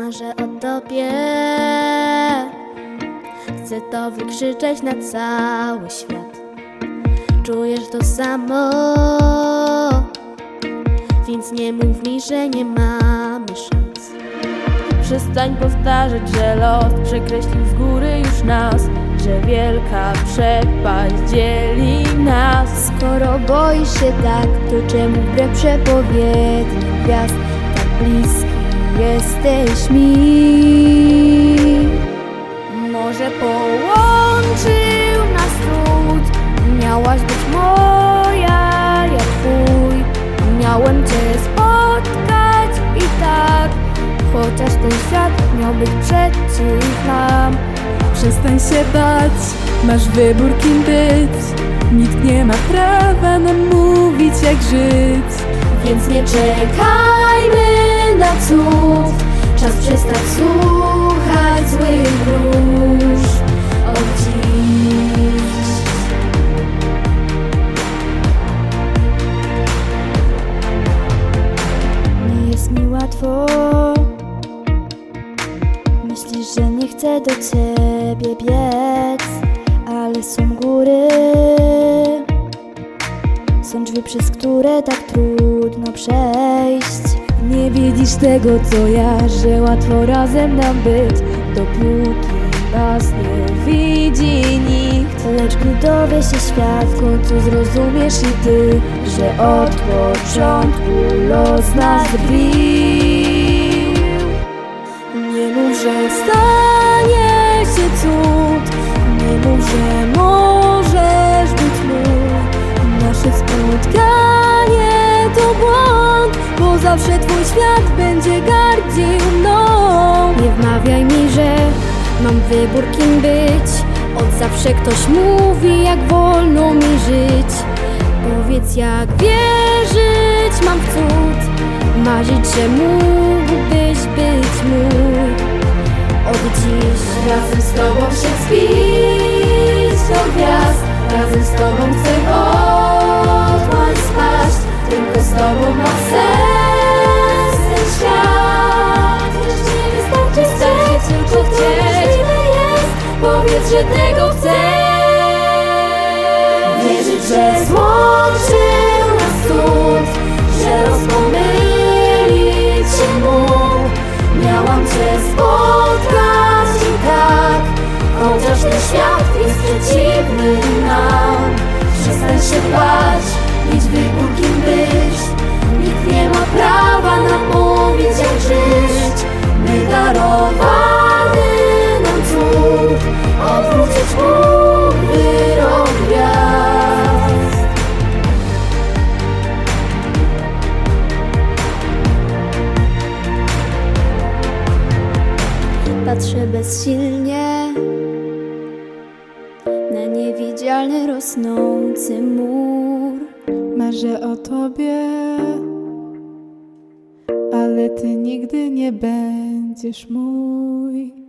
Marzę o tobie. Chcę to wykrzyczeć na cały świat. Czujesz to samo Więc nie mów mi, że nie mamy szans. Przestań powtarzać, że los przekreślił z góry już nas Że wielka przepaść dzieli nas. Skoro boisz się tak, to czemu wbrew przepowiedni gwiazd Tak bliski jesteś mi. Może połączył nas trud Miałaś być moja, jak twój. Miałem cię spotkać i tak. Chociaż ten świat miał być przeciw nam. Przestań się bać, masz wybór kim być. Nikt nie ma prawa nam mówić jak żyć. Więc nie czekajmy na cud. Czas przestać słuchać złych wróż. Od dziś Nie jest mi łatwo. Myślisz, że nie chcę do ciebie biec Ale są góry. Są drzwi, przez które tak trudno przejść Nie widzisz tego co ja, że łatwo razem nam być. Dopóki nas nie widzi nikt. Lecz gdy dowie się świat W końcu zrozumiesz i ty, że od początku los nas zbił Nie mów, że stanie się cud. Nie mów, że zawsze twój świat będzie gardził mną. Nie wmawiaj mi, że mam wybór kim być. Od zawsze ktoś mówi jak wolno mi żyć. Powiedz jak wierzyć mam w cud. Marzyć, że mógłbyś być mój. Od dziś Razem z tobą się wspić do gwiazd. Razem z tobą chcę otchłań spaść Tylko z tobą ma sens Powiedz, że tego chcę Wierzyć, że złączył Patrzę bezsilnie Na niewidzialny rosnący mur Marzę o tobie, ale ty nigdy nie będziesz mój.